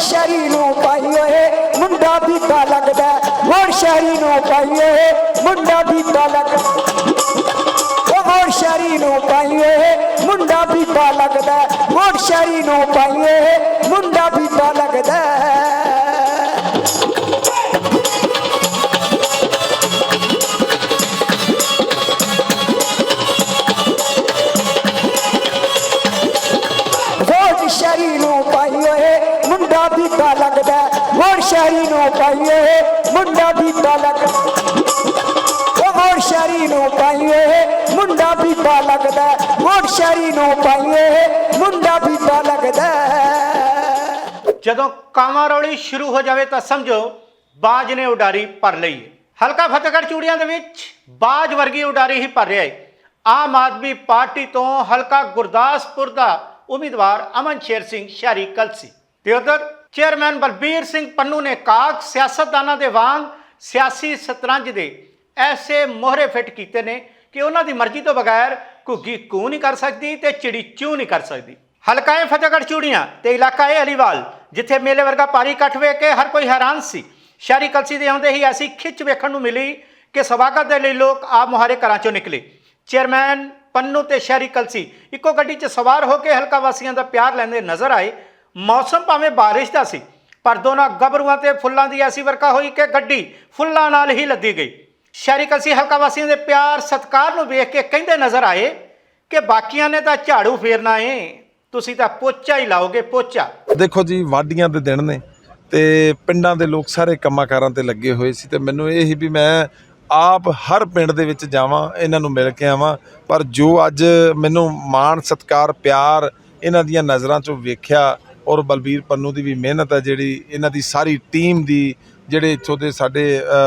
ਸ਼ਹਿਰੀ ਨੂੰ ਪਾਈ ਮੁੰਡਾ ਬੀਬਾ ਲੱਗਦਾ ਹੋਰ ਸ਼ਹਿਰੀ ਨੂੰ ਪਾਈ ਓਏ ਮੁੰਡਾ ਬੀਬਾ ਲੱਗਦਾ ਹੋਰ ਸ਼ਹਿਰੀ ਨੂੰ ਪਾਈ ਓਏ ਮੁੰਡਾ ਬੀਬਾ ਲੱਗਦਾ ਹੋਰ ਸ਼ਹਿਰੀ ਨੂੰ ਪਾਈ ਓਏ ਮੁੰਡਾ ਬੀਬਾ ਲੱਗਦਾ ਬੀਬਾ ਲੱਗਦਾ ਵੋਟ ਸ਼ਹਿਰੀ ਨੂੰ ਪਾਈ ਓਏ ਮੁੰਡਾ ਬੀਬਾ ਲੱਗਦਾ ਸ਼ਹਿਰੀ ਨੂੰ ਪਾਈ ਓਏ ਮੁੰਡਾ ਬੀਬਾ ਲੱਗਦਾ ਵੋਟ ਸ਼ਹਿਰੀ ਨੂੰ ਪਾਈ ਓਏ ਮੁੰਡਾ ਬੀਬਾ ਲੱਗਦਾ ਜਦੋਂ ਕਾਮਾਰੌਲੀ ਸ਼ੁਰੂ ਹੋ ਜਾਵੇ ਤਾਂ ਸਮਝੋ ਬਾਜ ਨੇ ਉਡਾਰੀ ਭਰ ਲਈ। ਹਲਕਾ ਫਤਿਹਗੜ੍ਹ ਚੂੜੀਆਂ ਦੇ ਵਿੱਚ ਬਾਜ ਵਰਗੀ ਉਡਾਰੀ ਹੀ ਭਰ ਰਿਹਾ ਹੈ। ਆਮ ਆਦਮੀ ਪਾਰਟੀ ਤੋਂ ਹਲਕਾ ਗੁਰਦਾਸਪੁਰ ਦਾ ਉਮੀਦਵਾਰ ਅਮਨ ਸ਼ੇਰ ਸਿੰਘ ਸ਼ਹਿਰੀ ਕਲਸੀ। ਤੇ ਉਧਰ ਚੇਅਰਮੈਨ ਬਲਬੀਰ ਸਿੰਘ ਪੰਨੂ ਨੇ ਕਾਕ ਸਿਆਸਤਦਾਨਾਂ ਦੇ ਵਾਂਗ ਸਿਆਸੀ ਸਤਰੰਜ ਦੇ ਐਸੇ ਮੋਹਰੇ ਫਿੱਟ ਕੀਤੇ ਨੇ ਕਿ ਉਹਨਾਂ ਦੀ ਮਰਜ਼ੀ ਤੋਂ ਬਗੈਰ ਘੁੱਗੀ ਕੂ ਨਹੀਂ ਕਰ ਸਕਦੀ ਤੇ ਚਿੜੀ ਚੂ ਨਹੀਂ ਕਰ ਸਕਦੀ। ਹਲਕਾ ਹੈ ਫਤਿਹਗੜ੍ਹ ਚੂੜੀਆਂ ਤੇ ਇਲਾਕਾ ਹੈ ਅਲੀਵਾਲ, ਜਿੱਥੇ ਮੇਲੇ ਵਰਗਾ ਭਾਰੀ ਇਕੱਠ ਵੇਖ ਕੇ ਹਰ ਕੋਈ ਹੈਰਾਨ ਸੀ। ਸ਼ਹਿਰੀ ਕਲਸੀ ਦੇ ਆਉਂਦੇ ਹੀ ਐਸੀ ਖਿੱਚ ਵੇਖਣ ਨੂੰ ਮਿਲੀ ਕਿ ਸਵਾਗਤ ਦੇ ਲਈ ਲੋਕ ਆਪ ਮੁਹਾਰੇ ਘਰਾਂ ਚੋਂ ਨਿਕਲੇ। ਚੇਅਰਮੈਨ ਪੰਨੂ ਤੇ ਸ਼ਹਿਰੀ ਕਲਸੀ ਇੱਕੋ ਗੱਡੀ 'ਚ ਸਵਾਰ ਹੋ ਕੇ ਹਲਕਾ ਵਾਸੀਆਂ ਦਾ ਪਿਆਰ ਲੈਂਦੇ ਨਜ਼ਰ ਆਏ ਮੌਸਮ ਭਾਵੇਂ ਬਾਰਿਸ਼ ਦਾ ਸੀ, ਪਰ ਦੋਨਾਂ ਗੱਭਰੂਆਂ ਤੇ ਫੁੱਲਾਂ ਦੀ ਐਸੀ ਵਰਖਾ ਹੋਈ ਕਿ ਗੱਡੀ ਫੁੱਲਾਂ ਨਾਲ ਹੀ ਲੱਦੀ ਗਈ। ਸ਼ਹਿਰੀ ਕਲਸੀ ਹਲਕਾ ਵਾਸੀਆਂ ਦੇ ਪਿਆਰ ਸਤਿਕਾਰ ਨੂੰ ਵੇਖ ਕੇ ਕਹਿੰਦੇ ਨਜ਼ਰ ਆਏ ਕਿ ਬਾਕੀਆਂ ਨੇ ਤਾਂ ਝਾੜੂ ਫੇਰਨਾ ਏ, ਤੁਸੀਂ ਤਾਂ ਪੋਚਾ ਹੀ ਲਾਓਗੇ, ਪੋਚਾ। ਦੇਖੋ ਜੀ, ਵਾਢੀਆਂ ਦੇ ਦਿਨ ਨੇ ਤੇ ਪਿੰਡਾਂ ਦੇ ਲੋਕ ਸਾਰੇ ਕੰਮਾਂ ਕਾਰਾਂ ਤੇ ਲੱਗੇ ਹੋਏ ਸੀ ਤੇ ਮੈਨੂੰ ਇਹ ਸੀ ਵੀ ਮੈਂ ਆਪ ਹਰ ਪਿੰਡ ਦੇ ਵਿੱਚ ਜਾਵਾਂ, ਇਹਨਾਂ ਨੂੰ ਮਿਲ ਕੇ ਆਵਾਂ, ਪਰ ਜੋ ਅੱਜ ਮੈਨੂੰ ਮਾਣ, ਸਤਕਾਰ, ਪਿਆਰ ਇਹਨਾਂ ਦੀਆਂ ਨਜ਼ਰਾਂ 'ਚੋਂ ਵੇਖਿਆ ਔਰ ਬਲਬੀਰ ਪੰਨੂ ਦੀ ਵੀ ਮਿਹਨਤ ਹੈ ਜਿਹੜੀ ਇਹਨਾਂ ਦੀ ਸਾਰੀ ਟੀਮ ਦੀ, ਜਿਹੜੇ ਇੱਥੋਂ ਦੇ ਸਾਡੇ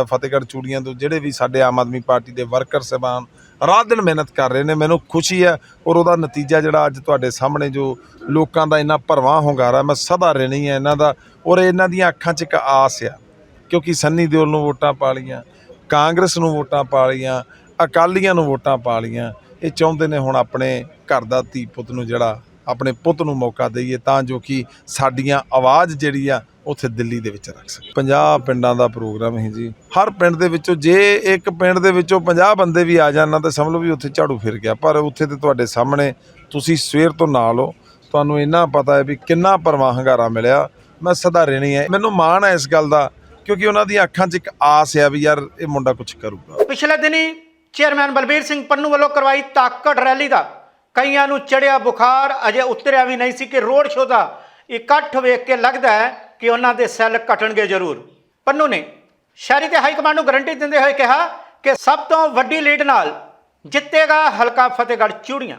ਫਤਿਹਗੜ੍ਹ ਚੂੜੀਆਂ ਤੋਂ ਜਿਹੜੇ ਵੀ ਸਾਡੇ ਆਮ ਆਦਮੀ ਪਾਰਟੀ ਦੇ ਵਰਕਰ ਸਹਿਬਾਨ ਰਾਤ ਦਿਨ ਮਿਹਨਤ ਕਰ ਰਹੇ ਨੇ, ਮੈਨੂੰ ਖੁਸ਼ੀ ਹੈ ਔਰ ਉਹਦਾ ਨਤੀਜਾ ਜਿਹੜਾ ਅੱਜ ਤੁਹਾਡੇ ਸਾਹਮਣੇ ਜੋ ਲੋਕਾਂ ਦਾ ਇੰਨਾ ਭਰਵਾਂ ਹੁੰਗਾਰਾ, ਮੈਂ ਸਦਾ ਰਹਿਣੀ ਹੈ ਇਹਨਾਂ ਦਾ ਔਰ ਇਹਨਾਂ ਦੀਆਂ ਅੱਖਾਂ 'ਚ ਇੱਕ ਆਸ ਆ, ਕਿਉਂਕਿ ਸੰਨੀ ਦਿਓਲ ਨੂੰ ਵੋਟਾਂ ਪਾ ਲਈਆਂ, ਕਾਂਗਰਸ ਨੂੰ ਵੋਟਾਂ ਪਾ ਲਈਆਂ, ਅਕਾਲੀਆਂ ਨੂੰ ਵੋਟਾਂ ਪਾ ਲਈਆਂ, ਇਹ ਚਾਹੁੰਦੇ ਨੇ ਹੁਣ ਆਪਣੇ ਘਰ ਦਾ ਧੀ ਪੁੱਤ ਨੂੰ ਜਿਹੜਾ ਆਪਣੇ ਪੁੱਤ ਨੂੰ ਮੌਕਾ ਦਈਏ ਤਾਂ ਜੋ ਕਿ ਸਾਡੀਆਂ ਆਵਾਜ਼ ਜਿਹੜੀ ਆ ਉੱਥੇ ਦਿੱਲੀ ਦੇ ਵਿੱਚ ਰੱਖ ਸਕੇ। 50 ਪਿੰਡਾਂ ਦਾ ਪ੍ਰੋਗਰਾਮ ਹੈ ਜੀ। ਹਰ ਪਿੰਡ ਦੇ ਵਿੱਚੋਂ ਜੇ ਇੱਕ ਪਿੰਡ ਦੇ ਵਿੱਚੋਂ 50 ਬੰਦੇ ਵੀ ਆ ਜਾਣ ਤਾਂ ਸਮਝ ਲਓ ਵੀ ਉੱਥੇ ਝਾੜੂ ਫਿਰ ਗਿਆ। ਪਰ ਉੱਥੇ ਤੇ ਤੁਹਾਡੇ ਸਾਹਮਣੇ ਤੁਸੀਂ ਸਵੇਰ ਤੋਂ ਨਾਲ ਹੋ। ਤੁਹਾਨੂੰ ਇੰਨਾ ਪਤਾ ਹੈ ਵੀ ਕਿੰਨਾ ਪਰਵਾਹ ਹੰਗਾਰਾ ਮਿਲਿਆ। ਮੈਂ ਸਦਾ ਰਹਿਣੀ ਹੈ। ਮੈਨੂੰ ਮਾਣ ਹੈ ਇਸ ਗੱਲ ਦਾ, ਕਿਉਂਕਿ ਉਹਨਾਂ ਦੀਆਂ ਅੱਖਾਂ 'ਚ ਇੱਕ ਆਸ ਹੈ ਵੀ ਯਾਰ ਇਹ ਮੁੰਡਾ ਕੁਝ ਕਰੂਗਾ। ਪਿਛਲੇ ਦਿਨੀ ਚੇਅਰਮੈਨ ਬਲਬੀਰ ਸਿੰਘ ਪੰਨੂ ਵੱਲੋਂ ਕਰਵਾਈ ਤਾਕੜ ਰੈਲੀ ਦਾ ਕਈਆਂ ਨੂੰ ਚੜਿਆ ਬੁਖਾਰ ਅਜੇ ਉਤਰਿਆ ਵੀ ਨਹੀਂ ਸੀ ਕਿ ਰੋਡ ਸ਼ੋਅ ਦਾ ਇਕੱਠ ਵੇਖ ਕੇ ਲੱਗਦਾ ਹੈ ਕਿ ਉਹਨਾਂ ਦੇ ਸੈੱਲ ਘਟਣਗੇ ਜ਼ਰੂਰ। ਪੰਨੂ ਨੇ ਸ਼ਹਿਰੀ ਤੇ ਹਾਈ ਕਮਾਂਡ ਨੂੰ ਗਰੰਟੀ ਦਿੰਦੇ ਹੋਏ ਕਿਹਾ ਕਿ ਸਭ ਤੋਂ ਵੱਡੀ ਲੀਡ ਨਾਲ ਜਿੱਤੇਗਾ ਹਲਕਾ ਫਤਿਹਗੜ੍ਹ ਚੂੜੀਆਂ।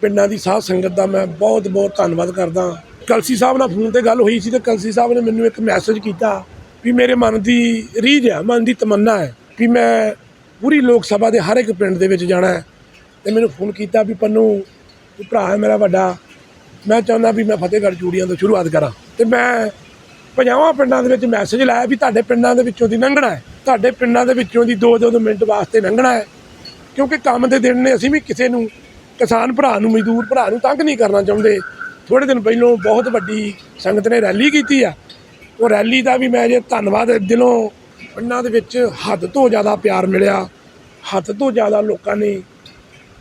ਪਿੰਡਾਂ ਦੀ ਸਾਧ ਸੰਗਤ ਦਾ ਮੈਂ ਬਹੁਤ ਬਹੁਤ ਧੰਨਵਾਦ ਕਰਦਾ ਕਲਸੀ ਸਾਹਿਬ ਨਾਲ ਫੋਨ ਤੇ ਗੱਲ ਹੋਈ ਸੀ ਤੇ ਕਲਸੀ ਸਾਹਿਬ ਨੇ ਮੈਨੂੰ ਇੱਕ ਮੈਸੇਜ ਕੀਤਾ ਵੀ ਮੇਰੇ ਮਨ ਦੀ ਰੀਝ ਹੈ, ਮਨ ਦੀ ਤਮੰਨਾ ਹੈ ਕਿ ਮੈਂ ਪੂਰੀ ਲੋਕ ਸਭਾ ਦੇ ਹਰ ਇੱਕ ਪਿੰਡ ਦੇ ਵਿੱਚ ਜਾਣਾ ਹੈ। ਤੇ ਮੈਨੂੰ ਫੋਨ ਕੀਤਾ ਵੀ ਪੰਨੂ ਤੂੰ ਭਰਾ ਹੈ ਮੇਰਾ ਵੱਡਾ। ਮੈਂ ਚਾਹੁੰਦਾ ਵੀ ਮੈਂ ਫਤਿਹਗੜ੍ਹ ਚੂੜੀਆਂ ਤੋਂ ਸ਼ੁਰੂਆਤ ਕਰਾਂ। ਤੇ ਮੈਂ ਪੰਜਾਹਾਂ ਪਿੰਡਾਂ ਦੇ ਵਿੱਚ ਮੈਸੇਜ ਲਾਇਆ ਵੀ ਤੁਹਾਡੇ ਪਿੰਡਾਂ ਦੇ ਵਿੱਚੋਂ ਦੀ ਲੰਘਣਾ ਹੈ। ਤੁਹਾਡੇ ਪਿੰਡਾਂ ਦੇ ਵਿੱਚੋਂ ਦੀ 2-2 ਮਿੰਟ ਵਾਸਤੇ ਲੰਘਣਾ ਹੈ। ਕਿਉਂਕਿ ਕੰਮ ਦੇ ਦਿਨ ਨੇ, ਅਸੀਂ ਵੀ ਕਿਸੇ ਨੂੰ, ਕਿਸਾਨ ਭਰਾ ਨੂੰ, ਮਜ਼ਦੂਰ ਭਰਾ ਨੂੰ ਤੰਗ ਨਹੀਂ ਕਰਨਾ ਚਾਹੁੰਦੇ। ਥੋੜੇ ਦਿਨ ਪਹਿਲਾਂ ਬਹੁਤ ਵੱਡੀ ਸੰਗਤ ਨੇ ਰੈਲੀ ਕੀਤੀ ਆ। ਉਹ ਰੈਲੀ ਦਾ ਵੀ ਮੈਂ ਜੇ ਧੰਨਵਾਦ ਦਿਲੋਂ ਪਿੰਡਾਂ ਦੇ ਵਿੱਚ ਹੱਦ ਤੋਂ ਜ਼ਿਆਦਾ ਪਿਆਰ ਮਿਲਿਆ। ਹੱਦ ਤੋਂ ਜ਼ਿਆਦਾ ਲੋਕਾਂ ਨੇ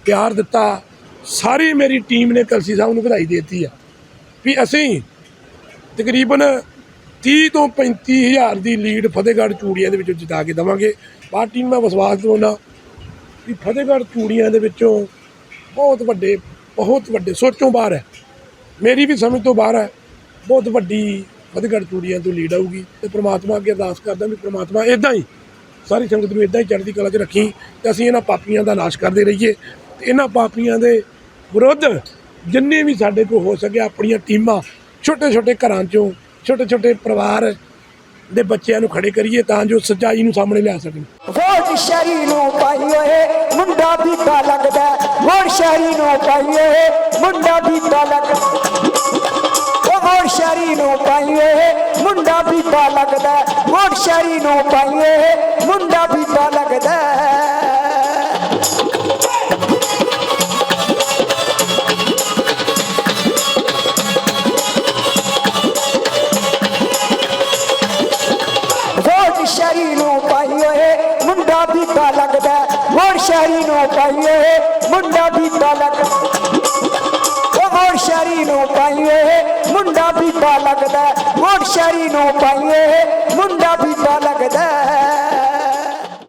ਪਿਆਰ ਦਿੱਤਾ, ਸਾਰੀ ਮੇਰੀ ਟੀਮ ਨੇ ਕਲਸੀ ਸਾਹਿਬ ਨੂੰ ਵਧਾਈ ਦੇ ਦਿੱਤੀ ਆ। ਵੀ ਅਸੀਂ ਤਕਰੀਬਨ 30 ਤੋਂ 35 ਹਜ਼ਾਰ ਦੀ ਲੀਡ ਫਤਿਹਗੜ੍ਹ ਚੂੜੀਆਂ ਦੇ ਵਿੱਚੋਂ ਜਿਤਾ ਕੇ ਦੇਵਾਂਗੇ। ਪਾਰਟੀ ਨੂੰ ਮੈਂ ਵਿਸ਼ਵਾਸ ਦਿਵਾਉਣਾ ਵੀ ਫਤਿਹਗੜ੍ਹ ਚੂੜੀਆਂ ਦੇ ਵਿੱਚੋਂ ਬਹੁਤ ਵੱਡੇ ਬਹੁਤ ਵੱਡੇ, ਸੋਚੋਂ ਬਾਹਰ ਹੈ। ਮੇਰੀ ਵੀ ਸਮਝ ਤੋਂ ਬਾਹਰ ਹੈ, ਬਹੁਤ ਵੱਡੀ ਫਤਿਹਗੜ੍ਹ ਚੂੜੀਆਂ ਤੋਂ ਲੀਡ ਆਊਗੀ ਤੇ ਪ੍ਰਮਾਤਮਾ ਅੱਗੇ ਅਰਦਾਸ ਕਰਦਾ ਵੀ ਪ੍ਰਮਾਤਮਾ ਇਦਾਂ ਹੀ, ਸਾਰੀ ਸੰਗਤ ਨੂੰ ਇਦਾਂ ਹੀ ਚੜ੍ਹਦੀ ਕਲਾ 'ਚ ਰੱਖੀ ਤੇ ਅਸੀਂ ਇਹਨਾਂ ਪਾਪੀਆਂ ਦਾ ਨਾਸ਼ ਕਰਦੇ ਰਹੀਏ। ਇਹਨਾਂ ਪਾਪੀਆਂ ਦੇ ਵਿਰੁੱਧ ਜਿੰਨੇ ਵੀ ਸਾਡੇ ਕੋਲ ਹੋ ਸਕੇ ਆਪਣੀਆਂ ਟੀਮਾਂ ਛੋਟੇ ਛੋਟੇ ਘਰਾਂ 'ਚੋਂ, ਛੋਟੇ ਛੋਟੇ ਪਰਿਵਾਰ ਦੇ ਬੱਚਿਆਂ ਨੂੰ ਖੜੇ ਕਰੀਏ ਤਾਂ ਜੋ ਸੱਚਾਈ ਨੂੰ ਸਾਹਮਣੇ ਲਿਆ ਸਕਣ। ਵੋਟ ਸ਼ਹਿਰੀ ਨੂੰ ਪਾਈ ਮੁੰਡਾ ਬੀਬਾ ਲੱਗਦਾ ਵੋਟ ਸ਼ਹਿਰੀ ਨੂੰ ਪਾਈ ਮੁੰਡਾ ਬੀਬਾ ਲੱਗਦਾ ਵੋਟ ਸ਼ਹਿਰੀ ਨੂੰ ਪਾਈ ਮੁੰਡਾ ਬੀਬਾ ਲੱਗਦਾ ਵੋਟ ਸ਼ਹਿਰੀ ਨੂੰ ਸ਼ਹਿਰੀ ਨੂੰ ਪਾਈਏ, ਮੁੰਡਾ ਬੀਤਾ ਲੱਗਦਾ ਹੋਰ ਸ਼ਹਿਰੀ ਨੂੰ ਪਾਈਏ, ਮੁੰਡਾ ਵੀ ਬੀਤਾ ਲੱਗਦਾ ਹੋਰ ਸ਼ਹਿਰੀ ਨੂੰ ਪਾਈਏ, ਮੁੰਡਾ ਵੀ ਬੀਤਾ ਲੱਗਦਾ ਹੋਰ ਸ਼ਹਿਰੀ ਨੂੰ ਪਾਈਏ, ਮੁੰਡਾ ਵੀ ਬੀਤਾ ਲੱਗਦਾ